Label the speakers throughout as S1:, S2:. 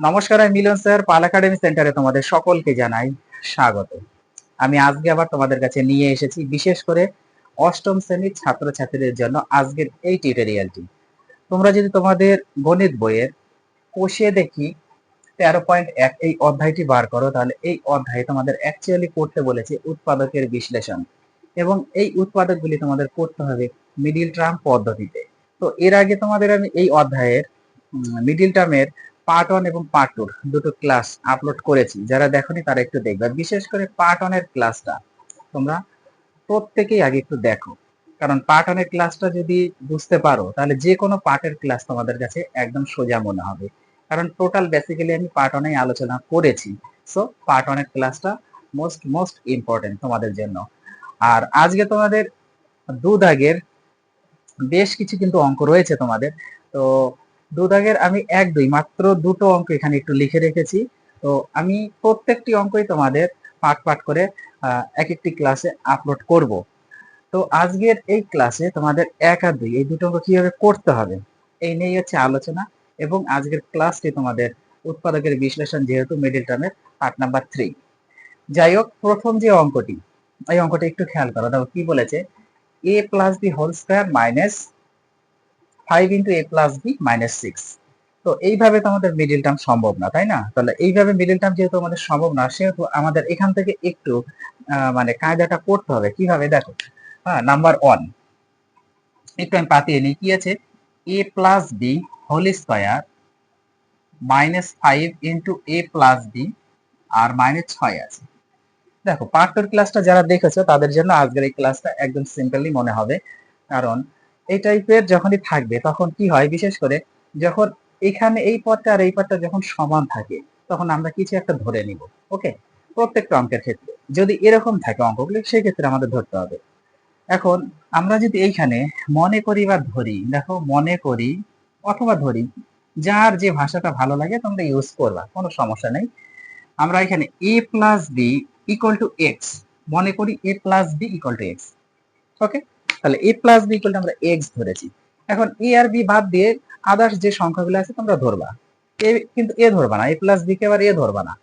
S1: নমস্কার, আমি মিলন স্যার, পাল একাডেমি সেন্টারে তোমাদের সকলকে জানাই স্বাগত। আমি আজকে আবার তোমাদের কাছে নিয়ে এসেছি বিশেষ করে অষ্টম শ্রেণির ছাত্রছাত্রীদের জন্য আজকের এই টিউটোরিয়ালটি তোমরা যদি তোমাদের গণিত বইয়ের কষিয়ে দেখি, তেরো পয়েন্ট এক এই অধ্যায়টি বার করো, তাহলে এই অধ্যায়ে তোমাদের অ্যাকচুয়ালি করতে বলেছে উৎপাদকের বিশ্লেষণ। এবং এই উৎপাদকগুলি তোমাদের করতে হবে মিডিল টার্ম পদ্ধতিতে। তো এর আগে তোমাদের আমি এই অধ্যায়ের মিডিল টার্মের পার্ট ওয়ান এবং পার্ট টুর দুটো ক্লাস আপলোড করেছি। যারা দেখোনি তারা একটু দেখবে। বিশেষ করে পার্ট ওয়ানের ক্লাসটা তোমরা প্রত্যেকেই আগে একটু দেখো। কারণ পার্ট ওয়ানের ক্লাসটা যদি বুঝতে পারো, তাহলে যে কোনো পার্টের ক্লাস তোমাদের কাছে একদম সোজা মনে হবে। কারণ টোটাল বেসিক্যালি আমি পার্ট ওয়ানে আলোচনা করেছি। সো পার্ট ওয়ানের ক্লাসটা মোস্ট মোস্ট ইম্পর্টেন্ট তোমাদের জন্য। আর আজকে তোমাদের দু দাগের বেশ কিছু কিন্তু অঙ্ক রয়েছে তোমাদের। তো দু দাগের আমি এক দুই, মাত্র দুটো অঙ্ক এখানে একটু লিখে রেখেছি। তো আমি প্রত্যেকটি অঙ্কই তোমাদের পাঠ পাঠ করে এক একটি ক্লাসে আপলোড করব। তো আজকের এই ক্লাসে তোমাদের এক আর দুই, এই দুটো অঙ্ক কীভাবে করতে হবে, এই নিয়েই হচ্ছে আলোচনা। এবং আজকের ক্লাসটি তোমাদের উৎপাদকের বিশ্লেষণ যেহেতু মিডিল টার্মের পার্ট নাম্বার থ্রি যাই হোক, প্রথম যে অঙ্কটি, এই অঙ্কটা একটু খেয়াল করো। দেখো, কি বলেছে? A plus B whole square minus five into A plus B minus six তো এইভাবে তো আমাদের মিডিল টার্ম সম্ভব না, তাই না? তাহলে এইভাবে মিডিল টার্ম যেহেতু আমাদের সম্ভব না, সেহেতু আমাদের এখান থেকে একটু মানে কায়দাটা করতে হবে। কীভাবে? দেখো হ্যাঁ নাম্বার ওয়ান একটু আমি পাতিয়ে নিই। কি আছে? A plus B whole square minus five into A plus B R minus ছয় আছে। দেখো পার্টর ক্লাসটা যারা দেখেছ, তাদের জন্য আজকের এই ক্লাসটা একদম সিম্পলি মনে হবে। কারণ এই টাইপের যখনই থাকবে, তখন কি হয়? বিশেষ করে যখন এখানে এই পদটা আর এই পদটা যখন সমান থাকে, তখন আমরা কিছু একটা ধরে নিব ওকে প্রত্যেকটা অঙ্কের ক্ষেত্রে। যদি এরকম থাকে অঙ্কগুলি সেই ক্ষেত্রে আমাদের ধরতে হবে। এখন আমরা যদি এইখানে মনে করি বা ধরি, দেখো মনে করি অথবা ধরি, যার যে ভাষাটা ভালো লাগে তোমরা ইউজ করবা, কোনো সমস্যা নেই। আমরা এখানে A plus B equal to X মনে করি A plus B equal to X okay তাহলে এ প্লাস বি ইকুয়াল আমরা এক্স ধরেছি। এখন এ আর বি বাদ দিয়ে আদার্স যে সংখ্যাগুলো আছে তোমরা ধরবা। এ কিন্তু এ ধরবা না এ প্লাস বি কে আবার এ ধরবা না।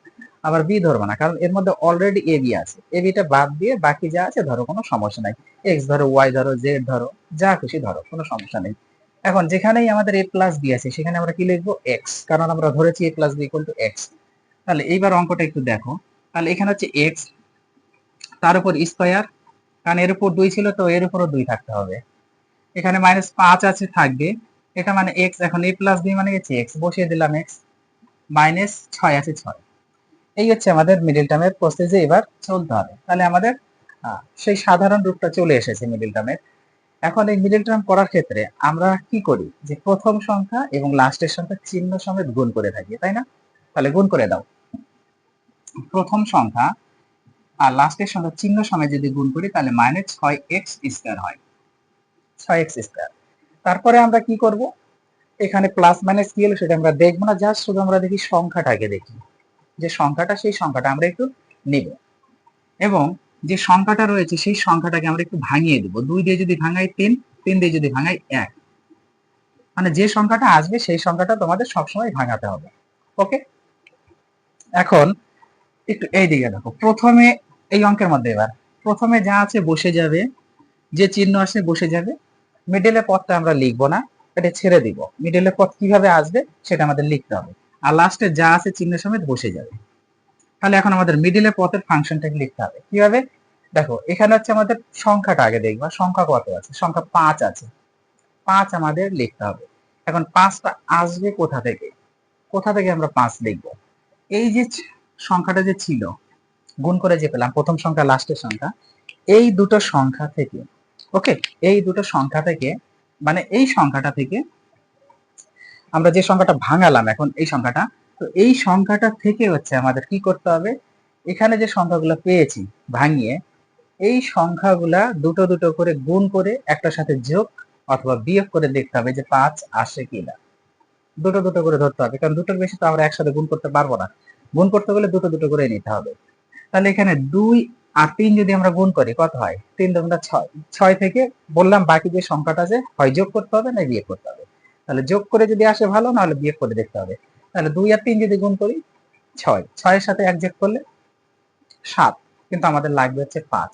S1: আবার বি ধরবা না, কারণ এর মধ্যে অলরেডি এ বি আছে। এ বিটা বাদ দিয়ে বাকি যা আছে ধরো, কোনো সমস্যা নাই। এক্স ধরো ওয়াই ধরো জেড ধরো, যা খুশি ধরো, কোনো সমস্যা নেই। এখন যেখানেই আমাদের এ প্লাস বি আছে, সেখানে আমরা কি লিখব? এক্স কারণ আমরা ধরেছি A plus B equal to X তাহলে এইবার অঙ্কটা একটু দেখো। তাহলে এখানে হচ্ছে এক্স তার উপর স্কোয়ার কারণ এর উপর দুই ছিল তো এর উপরও দুই থাকতে হবে। এখানে মাইনাস পাঁচ আছে, থাকবে। এটা মানে এক্স এখন এ প্লাস বি মানে গেছে এক্স বসিয়ে দিলাম এক্স মাইনাস ছয় আছে ছয়। এই হচ্ছে আমাদের মিডিল টার্মের প্রসেসে এবার চলতে হবে। তাহলে আমাদের সেই সাধারণ রূপটা চলে এসেছে মিডিল টার্মের এখন এই মিডিল টার্ম করার ক্ষেত্রে আমরা কি করি? যে প্রথম সংখ্যা এবং লাস্টের সংখ্যা চিহ্ন সমেত গুণ করে থাকি, তাই না? তাহলে গুণ করে দাও। প্রথম সংখ্যা আর লাস্টের সংখ্যা চিহ্ন সমেত যদি গুণ করি, তাহলে মাইনাস ছয় এক্স স্কোয়ার হয়। ছয় এক্স স্কোয়ার তারপরে আমরা কি করব? এখানে প্লাস মাইনাস কি হলো সেটা আমরা দেখব না জাস্ট শুধু আমরা দেখি সংখ্যাটাকে দেখি। যে সংখ্যাটা, সেই সংখ্যাটা আমরা একটু নেব। এবং যে সংখ্যাটা রয়েছে, সেই সংখ্যাটাকে আমরা একটু ভাঙিয়ে দেবো। দুই দিয়ে যদি ভাঙাই তিন তিন দিয়ে যদি ভাঙাই এক। মানে যে সংখ্যাটা আসবে, সেই সংখ্যাটা তোমাদের সবসময় ভাঙাতে হবে। ওকে এখন একটু এই দিকে দেখো। প্রথমে এই অঙ্কের মধ্যে এবার। প্রথমে যা আছে বসে যাবে, যে চিহ্ন আসে বসে যাবে। মিডলে পথটা আমরা লিখব না, এটা ছেড়ে দিব। মিডলে পথ কীভাবে আসবে সেটা আমাদের লিখতে হবে। আর লাস্টে যা আছে চিহ্ন সমেত বসে যাবে। তাহলে এখন আমাদের মিডিলে পথের ফাংশনটাকে লিখতে হবে। কীভাবে? দেখো, এখানে হচ্ছে আমাদের সংখ্যাটা আগে দেখবা। সংখ্যা কত আছে? সংখ্যা পাঁচ আছে। পাঁচ আমাদের লিখতে হবে। এখন পাঁচটা আসবে কোথা থেকে? কোথা থেকে আমরা পাঁচ লিখব? এই যে সংখ্যাটা যে ছিল, গুণ করে যে পেলাম, প্রথম সংখ্যা লাস্টের সংখ্যা, এই দুটো সংখ্যা থেকে ওকে এই দুটো সংখ্যা থেকে মানে এই সংখ্যাটা থেকে আমরা যে সংখ্যাটা ভাঙালাম এখন, এই সংখ্যাটা, তো এই সংখ্যাটা থেকে হচ্ছে আমাদের কি করতে হবে? এখানে যে সংখ্যাগুলো পেয়েছি, ভাঙিয়ে, এই সংখ্যাগুলা দুটো দুটো করে গুণ করে একটার সাথে যোগ অথবা বিয়োগ করে দেখতে হবে যে পাঁচ আসে কিনা। দুটো দুটো করে ধরতে হবে, কারণ দুটোর বেশি তো আমরা একসাথে গুণ করতে পারব না। গুণ করতে গেলে দুটো দুটো করে নিতে হবে। তাহলে এখানে দুই আর তিন যদি আমরা গুণ করি, কত হয়? তিন দুগুণা ছয় ছয় থেকে বললাম বাকি যে সংখ্যাটা আছে, হয় যোগ করতে হবে না বিয়ে করতে হবে? তাহলে যোগ করে যদি আসে ভালো, নাহলে বিয়ে করে দেখতে হবে। তাহলে দুই আর তিন যদি গুণ করি, ছয়। ছয়ের সাথে এক যোগ করলে সাত, কিন্তু আমাদের লাগবে হচ্ছে পাঁচ।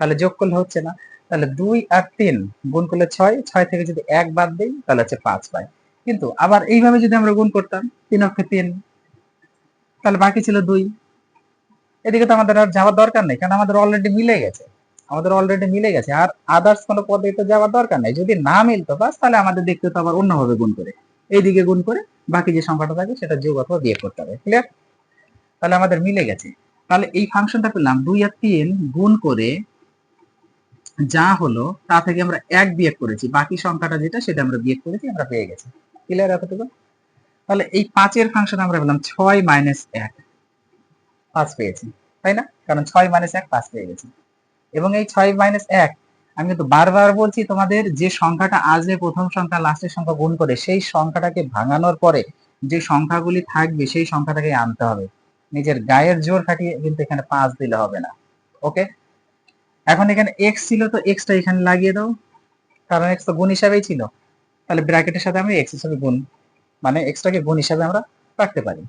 S1: তাহলে যোগ করলে হচ্ছে না। তাহলে দুই আর তিন গুণ করলে ছয় ছয় থেকে যদি এক বাদ দিই, তাহলে হচ্ছে পাঁচ পাই। কিন্তু আবার এইভাবে যদি আমরা গুণ করতাম, তিন অক্ষে তিন তাহলে বাকি ছিল দুই। এদিকে তো আমাদের আর যাওয়ার দরকার নেই, কারণ আমাদের অলরেডি মিলে গেছে। আমাদের অলরেডি মিলে গেছে, আর আদার্স কোনো পদ্ধতিতে যাওয়ার দরকার নেই। যদি না মিলতো বাস, তাহলে আমাদের দেখতে তো আবার অন্যভাবে গুণ করে। এইদিকে গুণ করে বাকি যে সংখ্যাটা থাকে, সেটা যোগ অথবা বিয়োগ করতে হবে। ক্লিয়ার তাহলে আমাদের মিলে গেছে। তাহলে এই ফাংশনটা পেলাম দুই আর তিন গুণ করে যা হলো, তা থেকে আমরা এক বিয়োগ করেছি। বাকি সংখ্যাটা যেটা, সেটা আমরা বিয়োগ করেছি, আমরা পেয়ে গেছি। ক্লিয়ার এতটুকু? তাহলে এই পাঁচের ফাংশন আমরা পেলাম ছয় মাইনাস এক। পাঁচ পেয়েছি, তাই না? কারণ ছয় মাইনাস এক, পাঁচ পেয়ে গেছি। এবং এই ছয় মাইনাস এক, আমি কিন্তু বারবার বলছি, তোমাদের যে সংখ্যাটা আসবে, প্রথম সংখ্যা লাস্টের সংখ্যা গুণ করে, সেই সংখ্যাটাকে ভাঙানোর পরে যে সংখ্যাগুলি থাকবে, সেই সংখ্যাটাকে আনতে হবে। নিজের গায়ের জোর খাটিয়ে কিন্তু এখানে পাঁচ দিলে হবে না। ওকে? এখন এখানে এক্স ছিল, তো এক্সটা এখানে লাগিয়ে দাও। কারণ এক্স তো গুণ হিসাবেই ছিল। তাহলে ব্র্যাকেটের সাথে আমি এক্স হিসাবে গুণ মানে এক্সটাকে গুণ হিসাবে আমরা রাখতে পারি।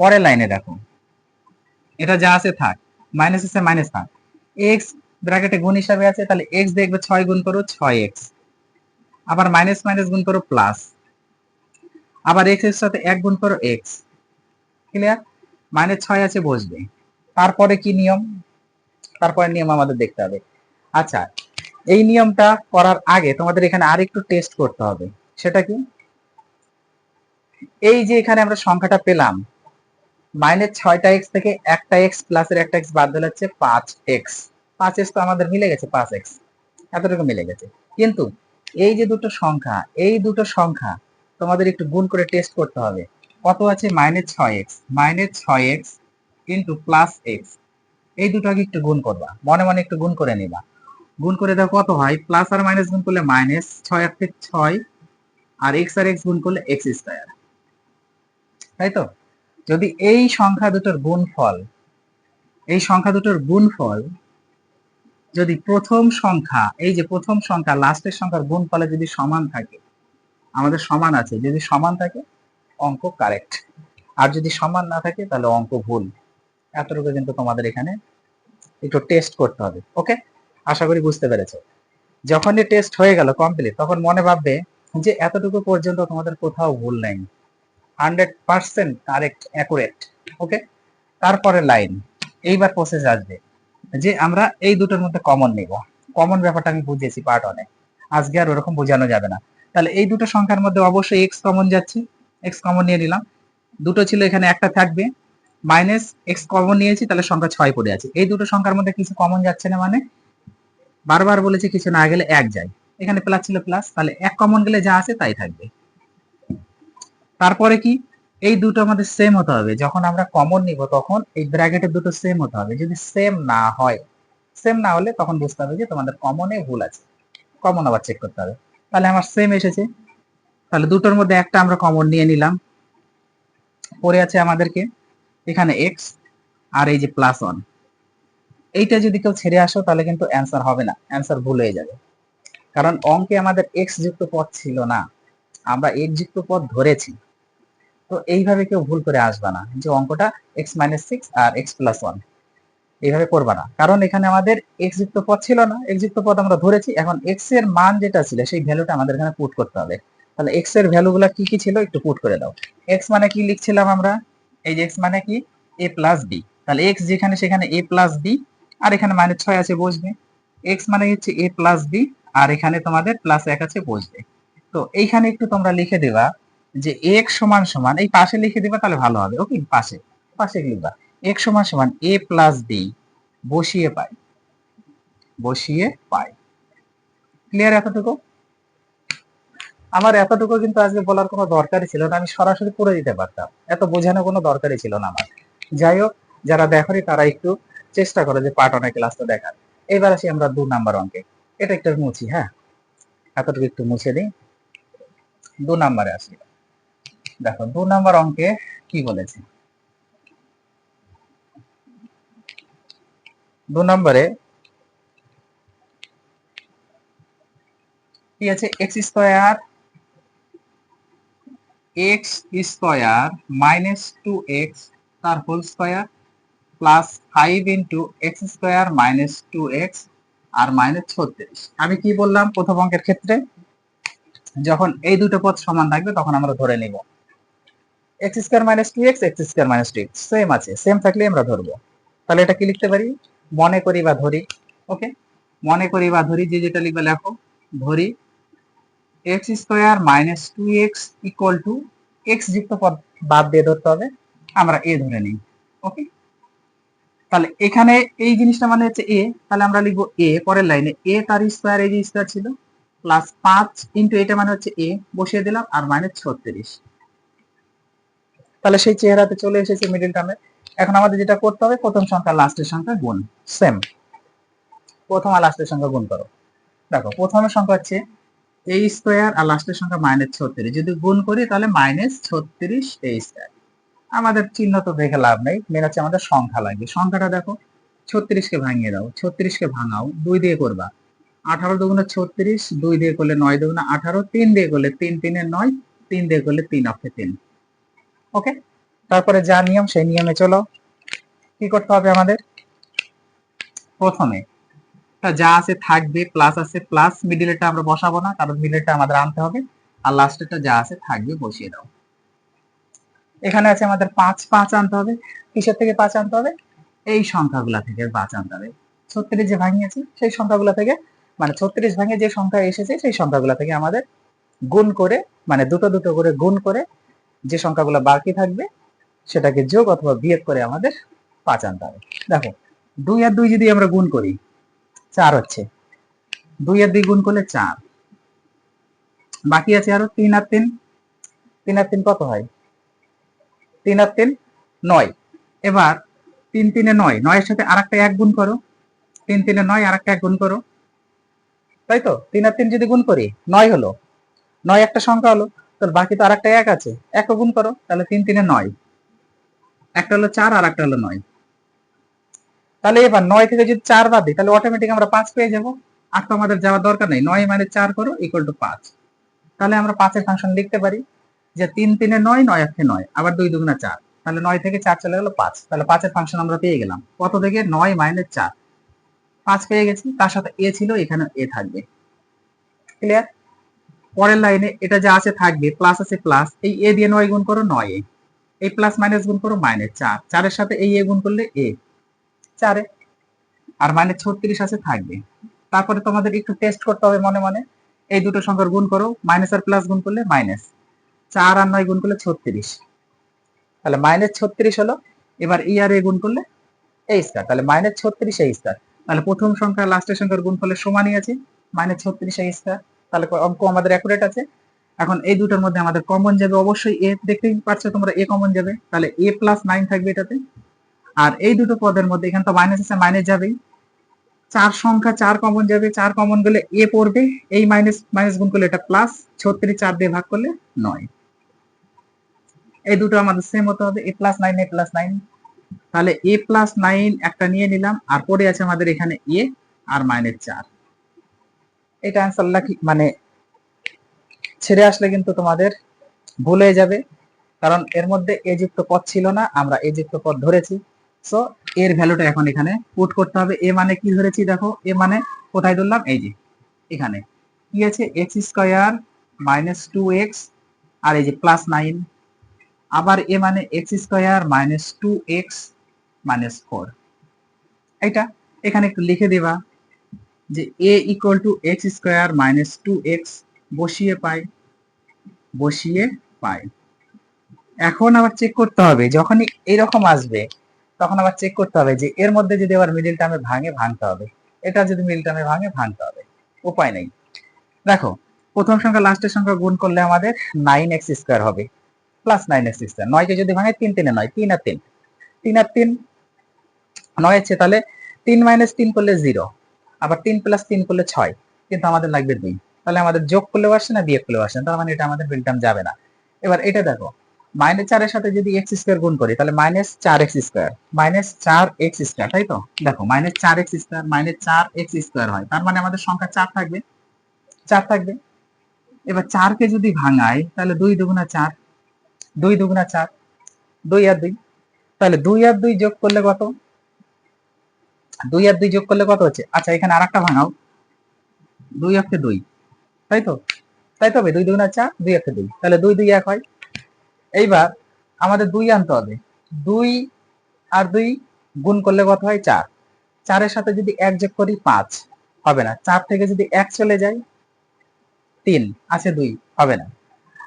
S1: পরের লাইনে দেখো। এটা যা আছে থাক। মাইনাস আছে মাইনাস থাক। এক্স ব্র্যাকেটে গুণ হিসাবে আছে, তাহলে এক্স দেখবে ছয় গুণ করো, ছয় এক্স আবার মাইনাস মাইনাস গুণ করো প্লাস আবার এক্সের সাথে এক গুণ করো এক্স ক্লিয়ার মাইনাস ছয় আছে, বসবে। তারপরে কি নিয়ম? তারপরে নিয়ম আমাদের দেখতে হবে। আচ্ছা এই নিয়মটা করার আগে তোমাদের এখানে আরেকটু টেস্ট করতে হবে। সেটা কি? এই যে এখানে আমরা সংখ্যাটা পেলাম মাইনাস ছয়টা এক্স থেকে একটা এক্স প্লাসের একটা এক্স বাদ দিলে হচ্ছে পাঁচ এক্স পাঁচ এক্স তো আমাদের মিলে গেছে, পাঁচ এক্স এতটুকু মিলে গেছে। কিন্তু এই যে দুটো সংখ্যা, এই দুটো সংখ্যা তোমাদের একটু গুণ করে টেস্ট করতে হবে। কত আছে? মাইনাস ছয় এক্স মাইনাস ছয় এক্স ইন্টু প্লাস এক্স এই দুটো আগে একটু গুণ করবা, মনে মনে একটু গুণ করে নিবা। গুণ করে দাও কত হয়? প্লাস আর মাইনাস গুণ করলে মাইনাস ছয় থেকে ছয়, আর এক্স আর এক্স গুণ করলে এক্স স্কোয়ার তাই তো? যদি এই সংখ্যা দুটোর গুণফল, এই সংখ্যা দুটোর গুণফল যদি প্রথম সংখ্যা, এই যে প্রথম সংখ্যা, লাস্টের সংখ্যার গুণফলে যদি সমান থাকে, আমাদের সমান আছে, যদি সমান থাকে, অঙ্ক কারেক্ট আর যদি সমান না থাকে, তাহলে অঙ্ক ভুল। এতটুকু কিন্তু তোমাদের এখানে একটু টেস্ট করতে হবে ওকে আশা করি বুঝতে পেরেছ। যখনই টেস্ট হয়ে গেল কমপ্লিট তখন মনে ভাববে যে এতটুকু পর্যন্ত তোমাদের কোথাও ভুল নাই। Hundred percent correct, accurate, okay? তারপরে লাইন, এইবার প্রসেস আসবে যে আমরা এই দুটোর মধ্যে কমন নিব। কমন ব্যাপারটা আমি বুঝিয়েছি পার্ট অনে আজকে আর ওরকম বোঝানো যাবে না। তাহলে এই দুটো সংখ্যার মধ্যে অবশ্যই এক্স কমন যাচ্ছে। এক্স কমন নিয়ে নিলাম। দুটো ছিল এখানে, একটা থাকবে। মাইনাস এক্স কমন নিয়েছি, তাহলে সংখ্যা ছয় পড়ে আছে। এই দুটো সংখ্যার মধ্যে কিছু কমন যাচ্ছে না মানে বারবার বলেছি কিছু না গেলে এক যায়। এখানে প্লাস ছিল প্লাস তাহলে এক কমন গেলে যা আছে তাই থাকবে। তারপরে কি? এই দুটো আমাদের সেম হতে হবে। যখন আমরা কমন নিব তখন এই ব্র্যাকেটের দুটো সেম হতে হবে। যদি সেম না হয় সেম না হলে তখন বুঝতে হবে যে তোমাদের কমনে ভুল আছে। কমন আবার চেক করতে হবে। তাহলে আমার সেম এসেছে। তাহলে দুটোর মধ্যে একটা আমরা কমন নিয়ে নিলাম। পরে আছে আমাদেরকে এখানে এক্স আর এই যে প্লাস ওয়ান এইটা যদি কেউ ছেড়ে আসো, তাহলে কিন্তু অ্যান্সার হবে না। অ্যান্সার ভুল হয়ে যাবে। কারণ অঙ্কে আমাদের এক্স যুক্ত পদ ছিল না। আমরা এক্স যুক্ত পদ ধরেছি। তো এইভাবে কেউ ভুল করে আসবা না। যে অঙ্কটা এক্স মাইনাস সিক্স আর এক্স প্লাস ওয়ান এইভাবে করবা না। কারণ এখানে আমাদের এক্স যুক্ত পদ ছিল না। এক্স যুক্ত পদ আমরা ধরেছি। এখন এক্সের মান যেটা ছিল, সেই ভ্যালুটা আমাদের এখানে পুট করতে হবে। তাহলে এক্সের ভ্যালুগুলো কি কি ছিল একটু পুট করে দাও। এক্স মানে কি লিখছিলাম আমরা? এই যে এক্স মানে কি? এ প্লাস বি তাহলে এক্স যেখানে, সেখানে এ প্লাস বি আর এখানে মাইনাস ছয় আছে, বসবে। এক্স মানে হচ্ছে এ প্লাস বি আর এখানে তোমাদের প্লাস এক আছে, বসবে। তো এইখানে একটু তোমরা লিখে দেবা। যে এক সমান সমান, এই পাশে লিখে দিবা তাহলে ভালো হবে। ওকে পাশে পাশে লিখবা। এক সমান সমান এ প্লাস বি বসিয়ে পাই বসিয়ে পাই। ক্লিয়ার এতটুকু? আমার এতটুকু কিন্তু আজকে বলার কোনো দরকারই ছিল না, আমি সরাসরি করে দিতে পারতাম। এত বোঝানো কোনো দরকারই ছিল না আমার। যাই হোক, যারা দেখনি তারা একটু চেষ্টা করে যে পার্ট অনেক ক্লাসটা দেখার। এবার আসি আমরা দু নাম্বার অঙ্কে। এটা একটু মুছি হ্যাঁ? এতটুকু একটু মুছে দিই। দু নাম্বারে আসি। দেখো, দু নাম্বার অঙ্কে কি বলেছে? দু নম্বরে কি আছে? X square x square minus two x তার whole square plus five into x square minus two x আর মাইনাস ছত্রিশ। আমি কি বললাম প্রথম অঙ্কের ক্ষেত্রে? যখন এই দুটো পদ সমান থাকবে তখন আমরা ধরে নিব। X square minus two x x square minus two x same আছে সেম থাকলে আমরা ধরবো। তাহলে এটা কি লিখতে পারি? মনে করি বা ধরি ওকে মনে করি বা ধরি, যে যেটা লিখবে লেখো, ধরি x square minus two x equal to x যুক্ত পদ বাদ দিয়ে ধরতে হবে, আমরা এ ধরে নিই ওকে তাহলে এখানে এই জিনিসটা মানে হচ্ছে এ তাহলে আমরা লিখব এ পরের লাইনে এ তার স্কোয়ার এই যে স্কোয়ার ছিল প্লাস পাঁচ ইন্টু এটা মানে হচ্ছে এ বসিয়ে দিলাম, আর মাইনাস ছত্রিশ। তাহলে সেই চেহারাতে চলে এসেছে মিডিল টার্মে এখন আমাদের যেটা করতে হবে, প্রথম সংখ্যা লাস্টের সংখ্যা গুণ। সেম প্রথম আর লাস্টের সংখ্যা গুণ করো। দেখো, প্রথমের সংখ্যা হচ্ছে এ স্কোয়ার আর লাস্টের সংখ্যা মাইনাস ছত্রিশ। যদি গুণ করি তাহলে মাইনাস ছত্রিশ এ স্কোয়ার আমাদের চিহ্ন তো দেখে লাভ নেই। মেন হচ্ছে আমাদের সংখ্যা লাগবে। সংখ্যাটা দেখো, ছত্রিশকে ভাঙিয়ে দাও। ছত্রিশকে ভাঙাও। দুই দিয়ে করবা। আঠারো দুগুণে ছত্রিশ, দুই দিয়ে করলে নয় দুগুণে আঠারো, তিন দিয়ে করলে তিন, তিনে নয়, তিন দিয়ে করলে তিন, অক্ষে তিন। ওকে তারপরে যা নিয়ম, সেই নিয়মে চলো। কি করতে হবে আমাদের? প্রথমে যা আছে থাকবে প্লাস আছে প্লাস মিডিলেরটা আমরা বসাবো না, কারণ মিডিলেরটা আমাদের আনতে হবে। আর লাস্টেরটা যা আছে থাকবে বসিয়ে দাও। এখানে আছে আমাদের পাঁচ পাঁচ আনতে হবে। কিসের থেকে পাঁচ আনতে হবে? এই সংখ্যাগুলা থেকে পাঁচ আনতে হবে। ছত্রিশ যে ভাঙিয়েছি সেই সংখ্যাগুলা থেকে মানে ছত্রিশ ভাঙে যে সংখ্যা এসেছে, সেই সংখ্যাগুলা থেকে আমাদের গুণ করে মানে দুটো দুটো করে গুণ করে যে সংখ্যাগুলো বাকি থাকবে, সেটাকে যোগ অথবা বিয়োগ করে আমাদের পাঁচ আনতে হবে। দেখো, দুই আর দুই যদি আমরা গুণ করি, চার হচ্ছে। দুই আর দুই গুণ করলে চার। বাকি আছে আরও তিন আর তিন। তিন আর তিন কত হয়? তিন আর তিন, নয়। এবার তিন তিনে নয়, নয়ের সাথে আর একটা এক গুণ করো। তিন তিনে নয় আর একটা এক গুণ করো। তাই তো? তিন আর তিন যদি গুণ করি, নয় হলো। নয় একটা সংখ্যা হলো। তাহলে বাকি তো আর একটা এক আছে। এক গুণ করো, তাহলে তিন তিনে নয়। একটা হলো চার আর একটা হলো নয়। তাহলে এবার নয় থেকে যদি চার বাদ দিই, তাহলে অটোমেটিক আমরা পাঁচ পেয়ে যাব। আর তো আমাদের যাওয়ার দরকার নেই। নয় মানে চার করো ইকুয়াল টু পাঁচ। তাহলে আমরা পাঁচের ফাংশন লিখতে পারি যে তিন তিনে নয় নয় একে নয়। আবার দুই দুগুণা চার। তাহলে নয় থেকে চার চলে গেলো পাঁচ। তাহলে পাঁচের ফাংশন আমরা পেয়ে গেলাম। কত থেকে? নয় মাইনাস চার। পাঁচ পেয়ে গেছি। তার সাথে এ ছিল এখানে এ থাকবে। ক্লিয়ার পরের লাইনে এটা যা আছে থাকবে প্লাস আছে প্লাস এই এ দিয়ে নয় গুণ করো নয় এ এই প্লাস মাইনাস গুণ করো মাইনাস চার। চারের সাথে এই এ গুণ করলে এ চারে। আর মাইনাস ছত্রিশ আছে থাকবে। তারপরে তোমাদের একটু টেস্ট করতে হবে মনে মনে। এই দুটো সংখ্যার গুণ করো মাইনাস আর প্লাস গুণ করলে মাইনাস চার আর নয় গুণ করলে ছত্রিশ। তাহলে মাইনাস ছত্রিশ হলো, এবার ই আর এ গুণ করলে এই স্টার তাহলে মাইনাস ছত্রিশ এই স্টার তাহলে প্রথম সংখ্যা লাস্টের সংখ্যার গুণ করলে সমানই আছে। মাইনাস ছত্রিশ এই স্টার তাহলে অঙ্ক আমাদের অ্যাকুরেট আছে। এখন এই দুটোর মধ্যে আমাদের কমন যাবে অবশ্যই এ দেখতেই পাচ্ছ তোমরা এ কমন যাবে। তাহলে এ প্লাস নাইন থাকবে এটাতে। আর এই দুটো পদের মধ্যে এখানে তো মাইনাস আছে মাইনাস যাবেই। চার সংখ্যা, চার কমন যাবে। চার কমন গেলে এ পড়বে। এই মাইনাস মাইনাস গুণ করলে এটা প্লাস ছত্রিশ চার দিয়ে ভাগ করলে নয়। এই দুটো আমাদের সেম হতে হবে। A plus nine a plus nine তাহলে এ প্লাস নাইন একটা নিয়ে নিলাম। আর পরে আছে আমাদের এখানে এ আর মাইনাস চার। এটা লাখি মানে ছেড়ে আসলে কিন্তু তোমাদের ভুল হয়ে যাবে। কারণ এর মধ্যে এ যুক্ত পদ ছিল না, আমরা এ যুক্ত পদ ধরেছি। সো এর ভ্যালুটা এখন এখানে পুট করতে হবে। এ মানে কি ধরেছি দেখো, এ মানে কোথায় ধরলাম? এই যে, এখানে। কি আছে? X square minus two x আর এই যে প্লাস নাইন আবার এ মানে x square minus two x minus four. এটা এখানে একটু লিখে দেবা। যে a equal to x square minus two x বসিয়ে পাই বসিয়ে পাই। এখন আবার চেক করতে হবে, যখনই এরকম আসবে, তখন আবার চেক করতে হবে যে এর মধ্যে যদি আবার মিডিল টার্মে ভাঙে, ভাঙতে হবে। এটা যদি মিডিল টার্মে ভাঙে, ভাঙতে হবে। উপায় নেই। দেখো, প্রথম সংখ্যা লাস্টের সংখ্যা গুণ করলে আমাদের নাইন এক্স স্কোয়ার হবে। প্লাস নাইন এক্স স্কোয়ার নয়কে যদি ভাঙে, তিন তিনে নয়, তিন আর তিন। তিন আর তিন, নয় হচ্ছে তাহলে তিন মাইনাস তিন করলে জিরো আবার তিন প্লাস তিন করলে ছয়, কিন্তু আমাদের লাগবে দুই। তাহলে আমাদের যোগ করলেও আসছে না, বিয়োগ করলেও আসছে না, তার মানে এটা আমাদের মিডিল টার্ম যাবে না। এবার এটা দেখো মাইনাস চারের সাথে যদি এক্স স্কোয়ার গুণ করি, তাহলে মাইনাস চার এক্স স্কোয়ার মাইনাস চার এক্স স্কোয়ার তাই তো? দেখো মাইনাস চার এক্স স্কোয়ার মাইনাস চার এক্স স্কোয়ার হয়, তার মানে আমাদের সংখ্যা চার থাকবে। চার থাকবে। এবার চারকে যদি ভাঙাই, তাহলে দুই দুগুণা চার, দুই দুগুণা চার, দুই আর দুই, তাহলে দুই আর দুই যোগ করলে কত? দুই আর দুই যোগ করলে কত হচ্ছে? আচ্ছা এখানে আর একটা ভাঙাও। দুই অক্ষে দুই। তাই তো? তাই তো হবে? দুই দুগুণা চার, দুই অক্ষে দুই। তাহলে দুই দুই এক হয়। এইবার আমাদের দুই আনতে হবে। দুই আর দুই গুণ করলে কত হয়? চার। চারের সাথে যদি এক যোগ করি, পাঁচ। হবে না। চার থেকে যদি এক চলে যায়, তিন। আছে দুই। হবে না।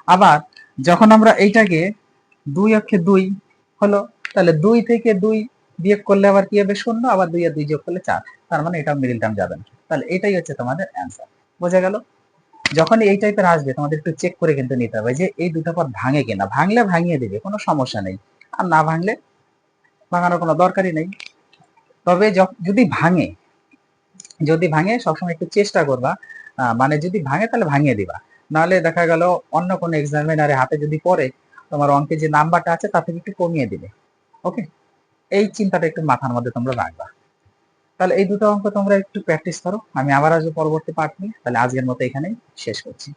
S1: আবার যখন আমরা এইটাকে দুই অক্ষে দুই হলো, তাহলে দুই থেকে দুই বিয়োগ করলে আবার কি হবে? শূন্য, আবার দুই আর দুই যোগ করলে চার। তার মানে এটা মিডিল টার্ম যাবে না। তাহলে এটাই হচ্ছে তোমাদের অ্যান্সার বোঝা গেল? যখন এই টাইপের আসবে, তোমাদের একটু চেক করে কিন্তু নিতে হবে যে এই দুটো পদ ভাঙে কিনা। ভাঙলে ভাঙিয়ে দেবে, কোনো সমস্যা নেই। আর না ভাঙলে ভাঙানোর কোনো দরকারই নেই। তবে যদি ভাঙে যদি ভাঙে, সবসময় একটু চেষ্টা করবা। মানে যদি ভাঙে তাহলে ভাঙিয়ে দিবা। নাহলে দেখা গেল অন্য কোনো এক্সামিনারে হাতে যদি পড়ে, তোমার অঙ্কে যে নাম্বারটা আছে তা থেকে একটু কমিয়ে দিবে। ওকে এই চিন্তাটা একটু মাথার মধ্যে তোমরা রাখবা। তাহলে এই দুটো অঙ্ক তোমরা একটু প্র্যাকটিস করো। আমি আবার আসব পরবর্তী পার্ট নিয়ে। তাহলে আজকের মতো এখানেই শেষ করছি।